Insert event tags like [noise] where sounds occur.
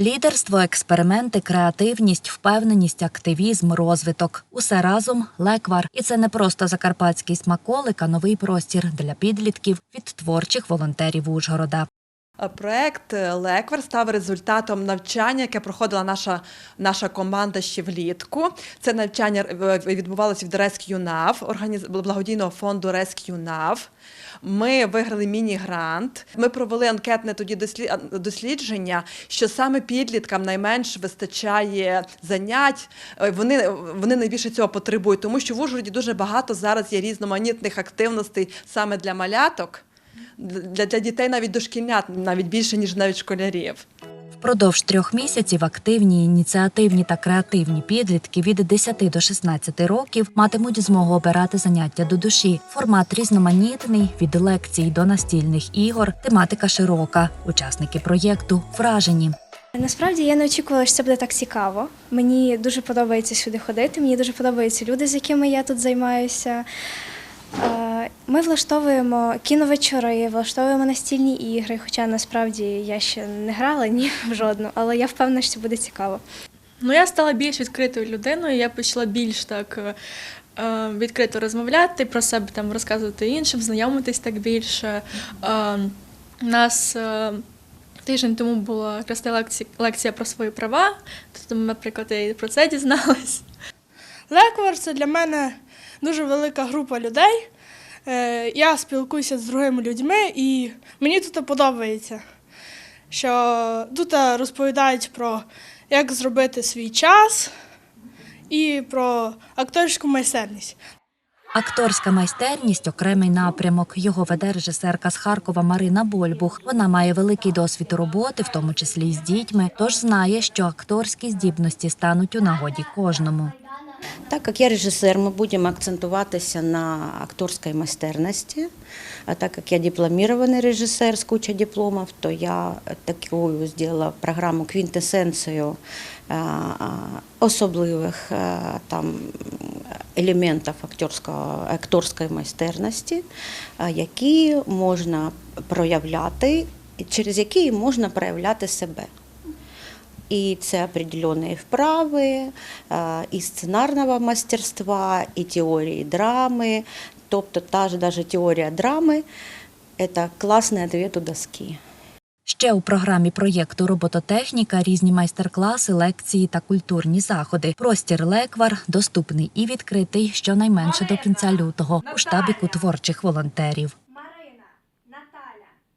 Лідерство, експерименти, креативність, впевненість, активізм, розвиток усе разом леквар. І це не просто закарпатський смаколик, а новий простір для підлітків від творчих волонтерів Ужгорода. Проект Леквер став результатом навчання, яке проходила наша, наша команда ще влітку. Це навчання е, відбувалося від Rescue Nav, благодійного фонду Rescue Nav. Ми виграли міні-грант. Ми провели анкетне тоді дослідження, що саме підліткам найменш вистачає занять. Е, Вони, вони найбільше цього потребують, тому що в Ужгороді дуже багато зараз є різноманітних активностей саме для маляток. Для, для дітей навіть дошкільнят, навіть більше, ніж навіть школярів. Впродовж трьох місяців активні, ініціативні та креативні підлітки від 10 до 16 років матимуть змогу обирати заняття до душі. Формат різноманітний від лекцій до настільних ігор, тематика широка. Учасники проєкту вражені. Насправді я не очікувала, що це буде так цікаво. Мені дуже подобається сюди ходити. Мені дуже подобаються люди, з якими я тут займаюся. Ми влаштовуємо кіновечори, влаштовуємо настільні ігри, хоча насправді я ще не грала ні [laughs] в жодну, але я впевнена, що буде цікаво. Ну, я стала більш відкритою людиною, я почала більш так е, е, відкрито розмовляти про себе, там розказувати іншим, знайомитись так більше. У нас е, тиждень тому була якраз лекція, лекція про свої права, тобто, наприклад, я і про це дізналась. Леквар це для мене дуже велика група людей. Е, Я спілкуюся з другими людьми, і мені тут подобається, що тут розповідають про як зробити свій час і про акторську майстерність. Акторська майстерність окремий напрямок. Його веде режисерка з Харкова Марина Больбух. Вона має великий досвід роботи, в тому числі й з дітьми, тож знає, що акторські здібності стануть у нагоді кожному. Так як я режисер, ми будемо акцентуватися на акторській майстерності. А так як я дипломірований режисер з куча дипломів, то я таку зробила програму квінтесенцію особливих там елементів акторської майстерності, які можна проявляти, через які можна проявляти себе. І це определенные вправи, і сценарного мастерства, і теорії драми. Тобто та ж даже теорія драми це класний ответ у доски. Ще у програмі проєкту Робототехніка різні майстер-класи, лекції та культурні заходи. Простір Леквар доступний і відкритий щонайменше до кінця лютого у штабіку творчих волонтерів.